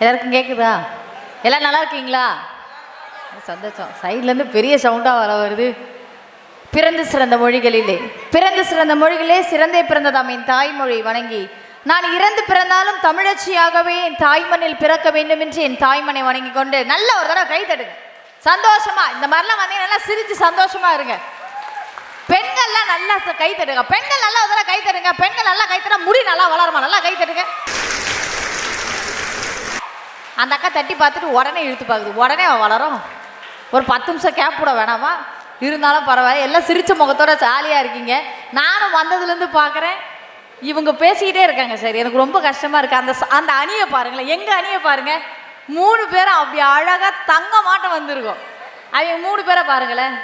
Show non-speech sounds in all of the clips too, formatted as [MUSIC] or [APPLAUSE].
எல்லாருக்கும் கேட்குதா எல்லாம் நல்லா இருக்கீங்களா? சந்தோஷம். சைட்லேருந்து பெரிய சவுண்டாக வர வருது. பிறந்து சிறந்த மொழிகளிலே. பிறந்து சிறந்த மொழிகளே சிறந்தே பிறந்ததாம் என் தாய்மொழி வணங்கி. நான் இறந்து பிறந்தாலும் தமிழச்சியாகவே என் தாய்மண்ணில் பிறக்க வேண்டும் என்று என் தாய்மனை வணங்கி கொண்டு நல்ல ஒரு தடவை கை தடுங்க சந்தோஷமா. இந்த மாதிரிலாம் வந்தீங்க நல்லா சிரிச்சு சந்தோஷமா இருங்க. பெண்கள்லாம் நல்லா கை தட்டுங்க. பெண்கள் நல்லா ஒரு தடவை கை தட்டுங்க. பெண்கள் நல்லா கை தட்டா முடி நல்லா வளருமா? நல்லா கை தட்டுங்க. அந்த அக்கா தட்டி பார்த்துட்டு உடனே இழுத்து பார்க்குது. உடனே அவன் வளரும். ஒரு பத்து நிமிஷம் கேப் கூட வேணாமா? இருந்தாலும் பரவாயில்ல. எல்லாம் சிரித்த முகத்தோட ஜாலியாக இருக்கீங்க. நானும் வந்ததுலேருந்து பார்க்குறேன். இவங்க பேசிக்கிட்டே இருக்காங்க சரி. எனக்கு ரொம்ப கஷ்டமாக இருக்குது அந்த அந்த அணியை பாருங்களேன். எங்கள் அணியை பாருங்க. மூணு பேரும் அப்படி அழகாக தங்க மாட்டம் வந்திருக்கோம். அவங்க மூணு பேரை பாருங்களேன்.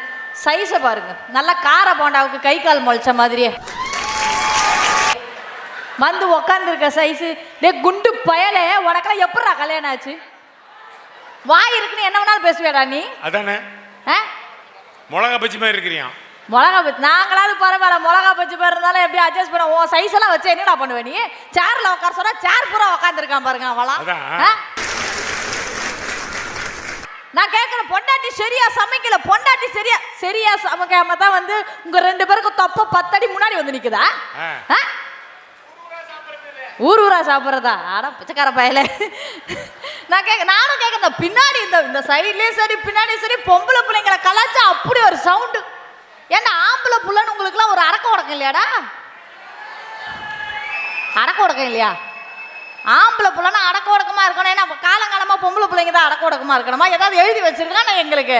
சைஸை பாருங்கள் நல்லா கார போண்டாவுக்கு கை கால் முளைச்ச மாதிரியே. வந்து உக்காந்துருக்க சைஸு டே குண்டு பயலே உனக்கெல்லாம் எப்படா கல்யாணம் ஆச்சு? வாய் இருக்குன்னு என்ன வேணாலும் பேசுவேடா நீ? அதானே? மிளகா பச்சி மாதிரி இருக்கிறியான் மிளகா பச்சி நாங்களாவது பரவாயில்ல மிளகா பச்சி பேர் இருந்தாலும் எப்படி அட்ஜஸ்ட் பண்ண உன் சைஸ் எல்லாம் வச்சு என்னடா பண்ணுவ நீ? சேர்ல உட்கார சொன்னா சேர் பூரா உட்காந்துருக்கான் பாருங்க அவளாம்? நான் கேட்குறேன் பொண்டாட்டி சரியா சமைக்கல பொண்டாட்டி சரியா சரியா சமைக்காம தான் வந்து உங்க ரெண்டு பேருக்கும் தொப்ப பத்தடி முன்னாடி வந்து நிக்குதா? ஊர் ஊரா சாப்பிட்றதா? ஆனால் பிச்சைக்கார பயல. நான் கேட்க நானும் கேட்குறேன் பின்னாடி இந்த இந்த சைட்லேயும் சரி பின்னாடியும் சரி பொம்பளை பிள்ளைங்களை கலாச்சா அப்படி ஒரு சவுண்டு ஏன்னா ஆம்பளை புள்ளன்னு உங்களுக்குலாம் ஒரு அடக்க உடக்கம் இல்லையாடா? அடக்க உடக்கம் இல்லையா? ஆம்பளை புள்ளனா அடக்க உடக்கமாக இருக்கணும். ஏன்னா காலங்காலமாக பொம்பளை பிள்ளைங்க தான் அடக்க உடக்கமாக இருக்கணுமா? ஏதாவது எழுதி வச்சிருக்காங்க எங்களுக்கு?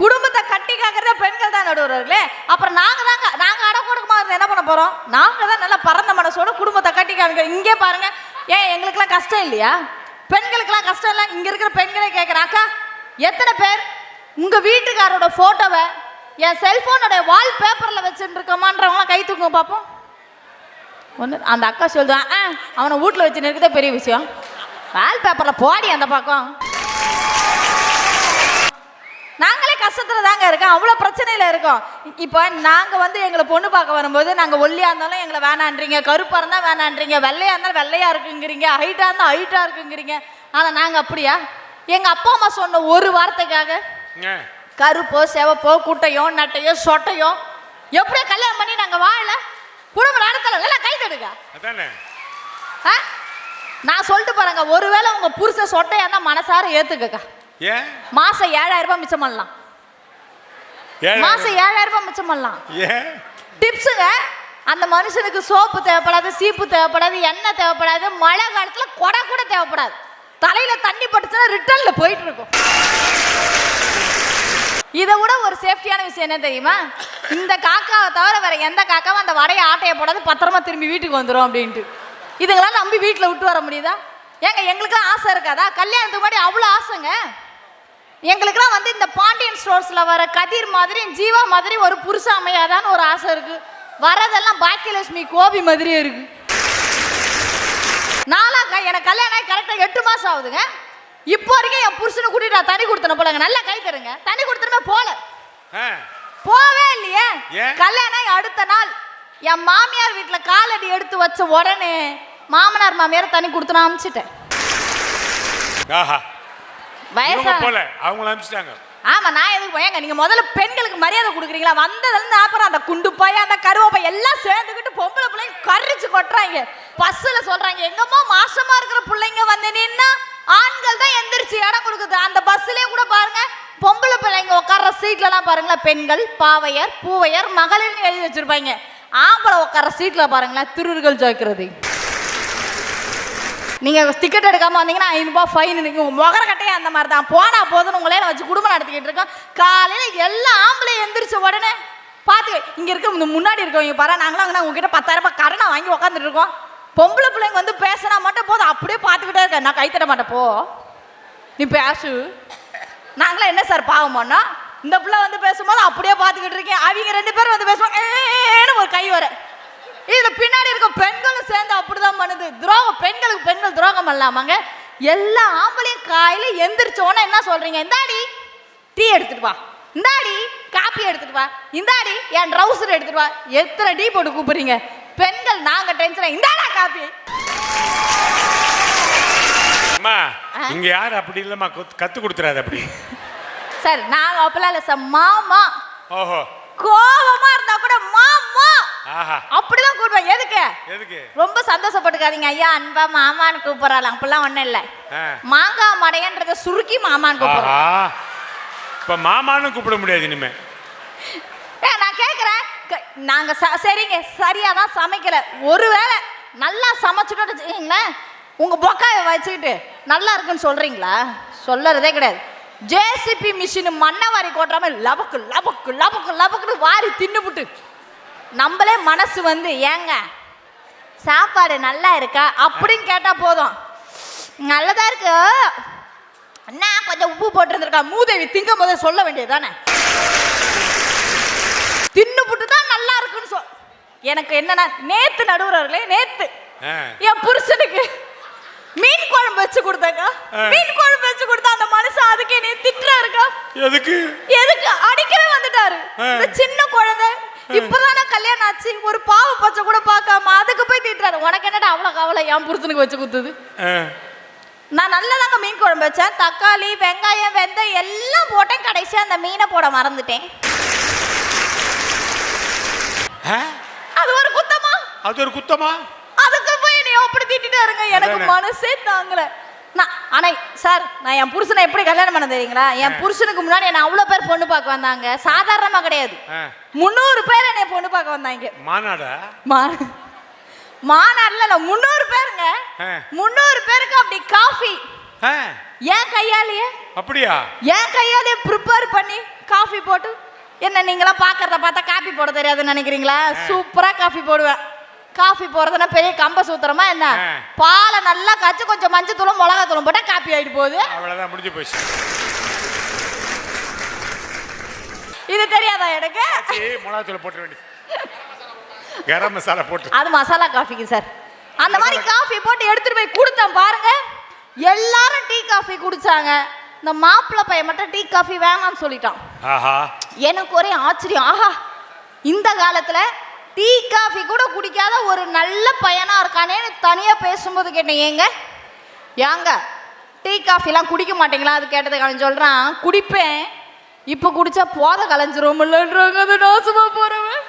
குடும்பத்தை கட்டி காக்கிறதே பெண்கள் தான் நடுவர்களே. அப்புறம் நாங்கள் தாங்க நாங்கள் அடக்க உடக்கமாக இருந்தால் என்ன பண்ண போகிறோம் நாங்கள் தான் நல்லா பறந்த மனசோட குடும்பத்தை காமிக்க இங்கே பாருங்க. ஏன் எங்களுக்கெல்லாம் கஷ்டம் இல்லையா? பெண்களுக்கெல்லாம் கஷ்டம் இல்லை. இங்க இருக்கிற பெண்களே கேட்குறேன் அக்கா எத்தனை பேர் உங்க வீட்டுக்காரோட போட்டோவை என் செல்போனோட வால் பேப்பர்ல வச்சுட்டு இருக்கமான்றவங்களாம் கை தூக்குங்க பார்ப்போம் ஒன்று அந்த அக்கா சொல்லுவான் ஆ அவனை வீட்டில் வச்சு நிற்கிறதே பெரிய விஷயம். வால் பேப்பரில் போடி அந்த பக்கம். நாங்களே கஷ்டத்தில் தாங்க இருக்கோம். அவ்வளோ பிரச்சனையில் இருக்கோம். இப்போ நாங்கள் வந்து எங்களை பொண்ணு பார்க்க வரும்போது நாங்கள் ஒல்லியாக இருந்தாலும் எங்களை வேணான்றீங்க. கருப்பாக இருந்தால் வேணான்றீங்க. வெள்ளையாக இருந்தாலும் வெள்ளையாக இருக்குங்கிறீங்க. ஹைட்டாக இருந்தால் ஹைட்டாக இருக்குங்கிறீங்க. ஆனால் நாங்கள் அப்படியா? எங்கள் அப்பா அம்மா சொன்ன ஒரு வார்த்தைக்காக. கருப்போ செவப்போ குட்டையோ நட்டையோ சொட்டையோ எப்படியோ கல்யாணம் பண்ணி நாங்கள் வாழல. குடும்ப நடத்தல எல்லாம் கை தடுங்க? நான் சொல்லிட்டு பாருங்க ஒருவேளை உங்க புருஷன் சொட்டையா இருந்தா மனசார ஏத்துக்கக்கா மாசம் ஏழாயிரம் ரூபாய் மிச்சம் பண்ணலாம். மாசம் ஏழாயிரம் ரூபாய் மிச்சம் பண்ணலாம். டிப்ஸுங்க அந்த மனுஷனுக்கு சோப்பு தேவைப்படாது சீப்பு தேவைப்படாது எண்ணெய் தேவைப்படாது மழை காலத்துல கொடை கூட தேவைப்படாது. தலையில தண்ணி பட்டுச்சுன்னா ரிட்டர்ன்ல போயிட்டு இருக்கும். இதை விட ஒரு சேஃப்டியான விஷயம் என்ன தெரியுமா? இந்த காக்காவை தவிர வேற எந்த காக்காவும் அந்த வடையை ஆட்டையை போடாது பத்திரமா திரும்பி வீட்டுக்கு வந்துடும் அப்படின்ட்டு. இதுங்களாம் நம்பி வீட்டில் விட்டு வர முடியுதா? ஏங்க எங்களுக்குலாம் ஆசை இருக்காதா? கல்யாணத்துக்கு முன்னாடி அவ்வளோ ஆசைங்க. எங்களுக்கெல்லாம் வந்து இந்த பாண்டியன் ஸ்டோர்ஸில் வர கதிர் மாதிரி ஜீவா மாதிரி ஒரு புருஷன் அமையாதான்னு ஒரு ஆசை இருக்கு. வரதெல்லாம் பாக்கியலட்சுமி கோபி மாதிரியே இருக்கு. நாளா க- எனக்கு கல்யாணம் ஆகி கரெக்டாக எட்டு மாதம் ஆகுதுங்க. இப்போ வரைக்கும் என் புருஷனை கூட்டிட்டு நான் தண்ணி கொடுத்தன போலங்க. நல்லா கை தருங்க. தண்ணி கொடுத்துருமே போல. போவே இல்லையே? கல்யாணம் அடுத்த நாள் என் மாமியார் வீட்டில் காலடி எடுத்து வச்ச உடனே மாமனார் மாமியார் தண்ணி கொடுத்து நான் அனுப்பிச்சிட்டேன் ஆஹா. வயசா போல. அவங்கள அனுப்பிச்சிட்டாங்க. ஆமா நான் எதுக்கு போயேங்க? நீங்க முதல்ல பெண்களுக்கு மரியாதை கொடுக்குறீங்களா? வந்ததுல இருந்து அப்புறம் அந்த குண்டு பைய அந்த கருவப்பை எல்லாம் சேர்ந்துக்கிட்டு பொம்பளை பிள்ளைங்க கரிச்சு கொட்டுறாங்க. பஸ்ஸுல சொல்றாங்க எங்கம்மா மாசமா இருக்கிற பிள்ளைங்க வந்து நின்னா ஆண்கள் தான் எந்திரிச்சு இடம் கொடுக்குது. அந்த பஸ்லயே கூட பாருங்க பொம்பளை பிள்ளைங்க உட்கார்ற சீட்லலாம் பாருங்களேன் பெண்கள் பாவையர் பூவையர் மகளிர்னு எழுதி வச்சிருப்பாங்க. ஆம்பளை உட்கார்ற சீட்ல பாருங்களேன் திருர்கள் ஜோய்க்கிறது. நீங்கள் டிக்கெட் எடுக்காமல் வந்தீங்கன்னா ஐநூறுபா ஃபைன் நிற்கும் முகர கட்டையே அந்த மாதிரி தான் போனால் போதுன்னு உங்களே வச்சு குடும்பம் நடத்திக்கிட்டு இருக்கோம். காலையில் எல்லா ஆம்பளையும் எந்திரிச்ச உடனே பார்த்து இங்கே இருக்க முன்னாடி இருக்கவங்க பாரு நாங்களாம் அங்கே உங்ககிட்ட பத்தாயிரம் ரூபாய் கடனை வாங்கி உட்காந்துட்டு இருக்கோம். பொம்பளை பிள்ளைங்க வந்து பேசினா மட்டும் போதும். அப்படியே பார்த்துக்கிட்டே இருக்க. நான் கைத்தட மாட்டேன். போ. நீ பேசு. நாங்களாம் என்ன சார் பாவமானா இந்த பிள்ளை வந்து பேசும்போது அப்படியே பார்த்துக்கிட்டு இருக்கேன். அவங்க ரெண்டு பேரும் வந்து பேசுவாங்க ஏன்னு ஒரு கை வர இதுல பின்னாடி இருக்க பெண்களும் சேர்ந்து அப்படிதான் பண்ணுது. துரோகம் பெண்களுக்கு பெண்கள் துரோகம் பண்ணலாமாங்க? எல்லா ஆம்பளையும் காலையில எந்திரிச்ச உடனே என்ன சொல்றீங்க? இந்தாடி டீ எடுத்துட்டு வா. இந்தாடி காப்பி எடுத்துட்டு வா. இந்தாடி என் ட்ரௌசர் எடுத்துட்டு வா. எத்தனை டீ போட்டு கூப்பிடுறீங்க? பெண்கள் நாங்க டென்ஷன் இந்தாடா காப்பி. அம்மா? இங்க யாரு அப்படி இல்லம்மா கொத்து- கொடுத்துறாது அப்படி. [LAUGHS] சார் நாங்க அப்பெல்லாம் இல்லை சார். மாமா. ஓஹோ. கோபமா இருந்தா கூட மாமா ஆஹா அப்படிதான் கூப்பிடுவேன். எதுக்கு? எதுக்கு? ரொம்ப சந்தோஷப்பட்டுக்காதீங்க. ஐயா அன்பா மாமான்னு கூப்பிடறாங்க அப்படிலாம் ஒண்ணும் இல்ல. ஆ. மாங்காய் மடையன்றத சுருக்கி மாமான்னு கூப்பிடுறோம். இப்ப மாமான்னு கூப்பிட முடியாது இனிமே. நான் கேக்குறேன். நாங்க சரிங்க. சரியா தான் சமைக்கல. ஒருவேளை நல்லா வச்சுக்கீங்களேன். உங்க பொக்காயை வச்சுக்கிட்டு நல்லா இருக்குன்னு சொல்றீங்களா? சொல்லறதே கிடையாது. ஜேசிபி மிஷின் மண்ணை வாரி கொட்டுறாம லபக்கு லபக்கு லபக்கு லபக்குன்னு வாரி தின்னுபுட்டு நம்மளே மனசு வந்து ஏங்க சாப்பாடு நல்லா இருக்கா? அப்படின்னு கேட்டா போதும். நல்லதா இருக்கு. அண்ணா கொஞ்சம் உப்பு போட்டிருந்திருக்கா. மூதேவி திங்கும் போதே சொல்ல வேண்டியது தானே தின்னுபுட்டு தான் நல்லா இருக்குன்னு சொல் எனக்கு என்னன்னா நேத்து நடுவுறவர்களே நேத்து. என் புருஷனுக்கு மீன் குழம்பு வச்சு கொடுத்தாங்க. ஆ. மீன் குழம்பு வச்சு கொடுத்தா அந்த மனுஷன் அதுக்கு என்னைய திட்டுறாருக்கா எதுக்கு? எதுக்கு? அடிக்கவே வந்துட்டாரு. சின்ன குழந்தை இப்பதானே கல்யாணம் ஆச்சு. ஒரு பாவ பச்சை கூட பார்க்காம அதுக்கு போய் திட்டுறாரு. உனக்கு என்னடா அவ்வளவு கவலை? என் புருஷனுக்கு வச்சு கொடுத்தது ஆ. நான் நல்லதாங்க மீன் குழம்பு வச்சேன். தக்காளி வெங்காயம் வெந்தயம் எல்லாம் போட்டேன். கடைசியா அந்த மீனை போட மறந்துட்டேன்? அது ஒரு குத்தமா? அது ஒரு குத்தமா? அதுக்கு போய் என்னை அப்படி திட்டிட்டாருங்க. எனக்கு. மனசே தாங்கல. நான் ஆனா சார் நான் என் புருஷனை எப்படி கல்யாணம் பண்ண தெரியுங்களா? என் புருஷனுக்கு முன்னாடி என்ன அவ்வளவு பேர் பொண்ணு பார்க்க வந்தாங்க. சாதாரணமா கிடையாது. முந்நூறு பேர் என்னை பொண்ணு பார்க்க வந்தாங்க. மாநாடா? மா மாநாடுல இல்ல முந்நூறு பேருங்க. முந்நூறு பேருக்கு அப்படி காஃபி ஏன் கையாலேயே. அப்படியா? என் கையாலே ப்ரிப்பேர் பண்ணி காஃபி போட்டு என்ன நீங்களாம் பார்க்கறத பார்த்தா காஃபி போட தெரியாதுன்னு நினைக்கிறீங்களா? சூப்பரா காஃபி போடுவேன். காஃபி போடுறதுன்னா பெரிய கம்ப சூத்திரமா என்ன. பாலை நல்லா காய்ச்சி கொஞ்சம் மஞ்சள் தூளும் மிளகா தூளும் போட்டா காப்பி ஆயிட்டு போகுது. அவ்வளவுதான் முடிஞ்சு போச்சு. இது தெரியாதா எனக்கு? சரி, மிளகாத்தூள் போட்டு வேண்டியது. கரம் மசாலா போட்டு. அது மசாலா காஃபிக்கு சார். அந்த மாதிரி காஃபி போட்டு எடுத்துட்டு போய் கொடுத்தேன் பாருங்க. எல்லாரும் டீ காஃபி குடிச்சாங்க. இந்த மாப்பிள்ளை பையன் மட்டும் டீ காஃபி வேணாம்னு சொல்லிட்டான். ஆஹா. எனக்கு ஒரே ஆச்சரியம். ஆஹா இந்த காலத்துல டீ காஃபி கூட குடிக்காத ஒரு நல்ல பையனா இருக்கானேன்னு தனியா பேசும்போது கேட்டேன். ஏங்க? ஏங்க? டீ காஃபிலாம் குடிக்க மாட்டீங்களா? அது கேட்டதுக்கு அவன் சொல்றான் குடிப்பேன். இப்போ குடிச்சா போத கலைஞ்சிரும்லன்றாங்க அது நாசமா போறவன்.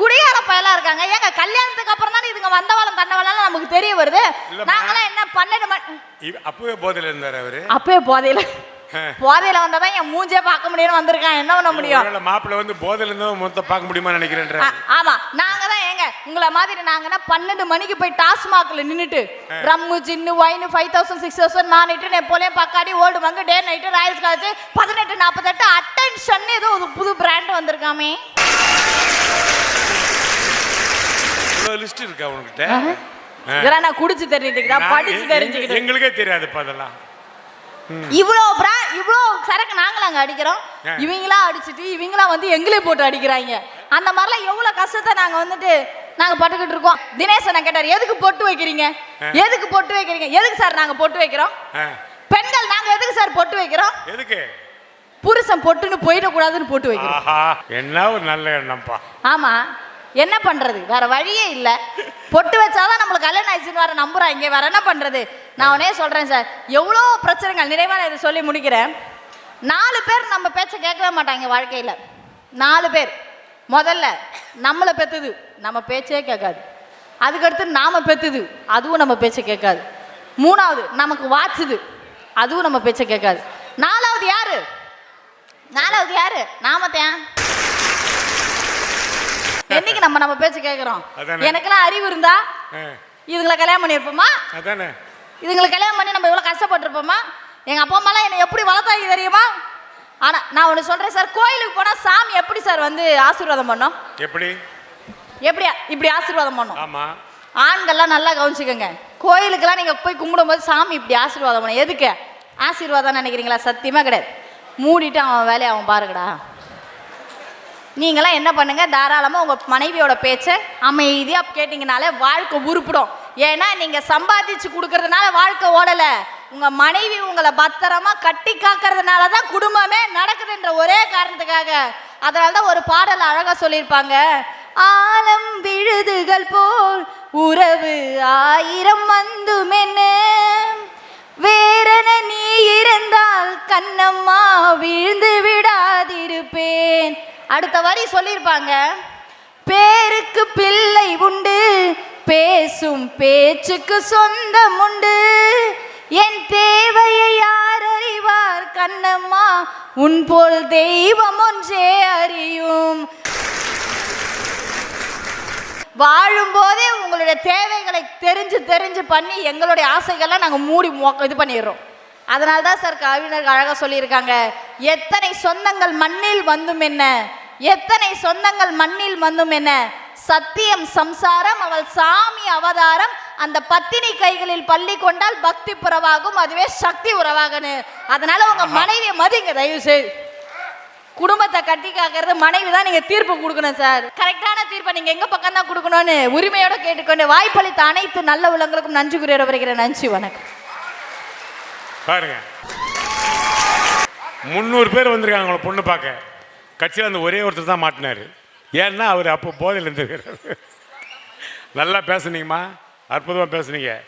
குடியார பயலா இருக்காங்க. ஏங்க கல்யாணத்துக்கு அப்புறம் தானே இதுங்க வந்தவாளம் தண்டவாளம் நமக்கு தெரிய வருது. நாங்களாம் என்ன பன்னெண்டு மணி அப்பவே போதையில இருந்தாரு அவரு. அப்பவே போதையில போதையில வந்தாதான் என் மூஞ்சே பார்க்க முடியும்னு வந்திருக்கான். என்ன பண்ண முடியும்? மாப்பிள்ளை வந்து போதையில இருந்தா மொத்தம் பார்க்க முடியுமா நினைக்கிறேன்ற ஆ- ஆமா. நாங்க தான் ஏங்க உங்களை மாதிரி நாங்கன்னா பன்னெண்டு மணிக்கு போய் டாஸ்மாக்ல நின்னுட்டு rum gin wine five thousand six thousand நானிட்டு Napoleon Bacardi Old Monk day night Royals college பதினெட்டு நாற்பத்தெட்டு அட்டென்ஷன் ஏதோ ஒரு புது பிராண்ட் வந்திருக்காமே. இவ்வளவு லிஸ்ட் இருக்கா உனக்கிட்ட ஆ. இதெல்லாம் நான் குடிச்சு தெரிஞ்சுக்கிட்டா நான் படிச்சு எங்க- தெரிஞ்சுக்கிட்டு எங்களுக்கே தெரியாதுப்பா அதெல்லாம். இவ்வளோ பிரா இவ்வளோ சரக்கு நாங்களாங்க அடிக்கிறோம். ஆ. இவங்களா அடிச்சிட்டு இவங்களா வந்து எங்களே போட்டு அடிக்கிறாங்க. அந்த மாதிரிலாம் எவ்வளோ கஷ்டத்தை நாங்கள் வந்துட்டு நாங்கள் பட்டுக்கிட்டு இருக்கோம். தினேசன் கேட்டார் எதுக்கு பொட்டு வைக்கிறீங்க. எதுக்கு பொட்டு வைக்கிறீங்க? எதுக்கு சார் நாங்கள் பொட்டு வைக்கிறோம். பெண்கள் நாங்கள் எதுக்கு சார் பொட்டு வைக்கிறோம்? எதுக்கு? புருஷன் பொட்டுன்னு போயிடக்கூடாதுன்னு பொட்டு வைக்கிறோம். என்ன ஒரு நல்ல எண்ணம்ப்பா. ஆமா. என்ன பண்ணுறது வேற வழியே இல்லை. பொட்டு வச்சாதான் நம்மளுக்கு கல்யாணம் ஆயிடுச்சுன்னு வேற நம்புறாங்க வேற என்ன பண்ணுறது நான் உடனே சொல்கிறேன் சார். எவ்வளோ பிரச்சனைகள்? நிறைவாக இதை சொல்லி முடிக்கிறேன். நாலு பேர் நம்ம பேச்சை கேட்கவே மாட்டாங்க வாழ்க்கையில். நாலு பேர். முதல்ல நம்மளை பெத்துது. நம்ம பேச்சே கேட்காது. அதுக்கடுத்து நாம் பெத்துது. அதுவும் நம்ம பேச்சை கேட்காது. மூணாவது நமக்கு வாச்சுது அதுவும் நம்ம பேச்சை கேட்காது. நாலாவது யாரு? நாலாவது யாரு? நாமத்தையான் என்னைக்கு நம்ம நம்ம பேச்சு கேட்குறோம். எனக்கெல்லாம் அறிவு இருந்தா. இதுங்களை கல்யாணம் பண்ணியிருப்போமா? அதானே. இதுங்களை கல்யாணம் பண்ணி நம்ம எவ்வளோ கஷ்டப்பட்டிருப்போமா? எங்கள் அப்பா அம்மாலாம் என்னை எப்படி வளர்த்தாங்க தெரியுமா? ஆனால் நான் ஒன்று சொல்கிறேன் சார். கோயிலுக்கு போனால் சாமி எப்படி சார் வந்து ஆசீர்வாதம் பண்ணோம்? எப்படி? எப்படியா இப்படி ஆசீர்வாதம் பண்ணோம்? ஆமா. ஆண்கள்லாம் நல்லா கவனிச்சுக்கோங்க. கோயிலுக்கெல்லாம் நீங்கள் போய் கும்பிடும்போது சாமி இப்படி ஆசீர்வாதம் பண்ணணும் எதுக்கு? ஆசீர்வாதம் நினைக்கிறீங்களா? சத்தியமாக கிடையாது. மூடிட்டு அவன் வேலையை அவன் பாருங்கடா. நீங்களாம் என்ன பண்ணுங்கள் தாராளமாக உங்கள் மனைவியோட பேச்சை அமைதியாக கேட்டிங்கனாலே வாழ்க்கை உருப்பிடும். ஏன்னா நீங்கள் சம்பாதிச்சு கொடுக்கறதுனால வாழ்க்கை ஓடலை. உங்கள் மனைவி உங்களை பத்திரமா கட்டி காக்கிறதுனால தான் குடும்பமே நடக்குதுன்ற ஒரே காரணத்துக்காக. அதனால தான் ஒரு பாடல் அழகாக சொல்லியிருப்பாங்க. ஆலம் விழுதுகள் போல் உறவு ஆயிரம் வந்துமென்ன வேறன நீ இருந்தால் கண்ணம்மா விழுந்து விடாதிருப்பேன். அடுத்த வரி சொல்லியிருப்பாங்க. பேருக்கு பிள்ளை உண்டு பேசும் பேச்சுக்கு சொந்தம் உண்டு. என் தேவையை யார் அறிவார் கண்ணம்மா? உன் போல் தெய்வம் ஒன்றே அறியும். வாழும்போதே உங்களுடைய தேவைகளை தெரிஞ்சு தெரிஞ்சு பண்ணி எங்களுடைய ஆசைகள்லாம் நாங்கள் மூடி இது பண்ணிடுறோம். அதனால தான் சார் கவிஞர்கள் அழகாக சொல்லியிருக்காங்க. எத்தனை சொந்தங்கள் மண்ணில் வந்தும் என்ன? எத்தனை சொந்தங்கள் மண்ணில் வந்தும் என்ன? சத்தியம் சம்சாரம் அவள் சாமி அவதாரம் அந்த பத்தினி கைகளில் பள்ளி கொண்டால் பக்தி புறவாகும் அதுவே சக்தி உறவாகனு. அதனால உங்க மனைவியை மதிங்க தயவு செய்து குடும்பத்தை கட்டி காக்கிறது மனைவி தான் நீங்க தீர்ப்பு கொடுக்கணும் சார். கரெக்டான தீர்ப்பை நீங்க எங்க பக்கம் தான் கொடுக்கணும்னு உரிமையோட கேட்டுக்கொண்டு வாய்ப்பளித்த அனைத்து நல்ல உள்ளங்களுக்கும் நன்றி கூறிய வருகிறேன். நன்றி வணக்கம். பாருங்க. முந்நூறு பேர் வந்திருக்காங்க பொண்ணு பார்க்க. கட்சியில் அந்த ஒரே ஒருத்தர் தான் மாட்டினார். ஏன்னா அவர் அப்போ போதையில் இருந்திருக்கிறார். நல்லா பேசுனீங்கம்மா. அற்புதமாக பேசுனீங்க.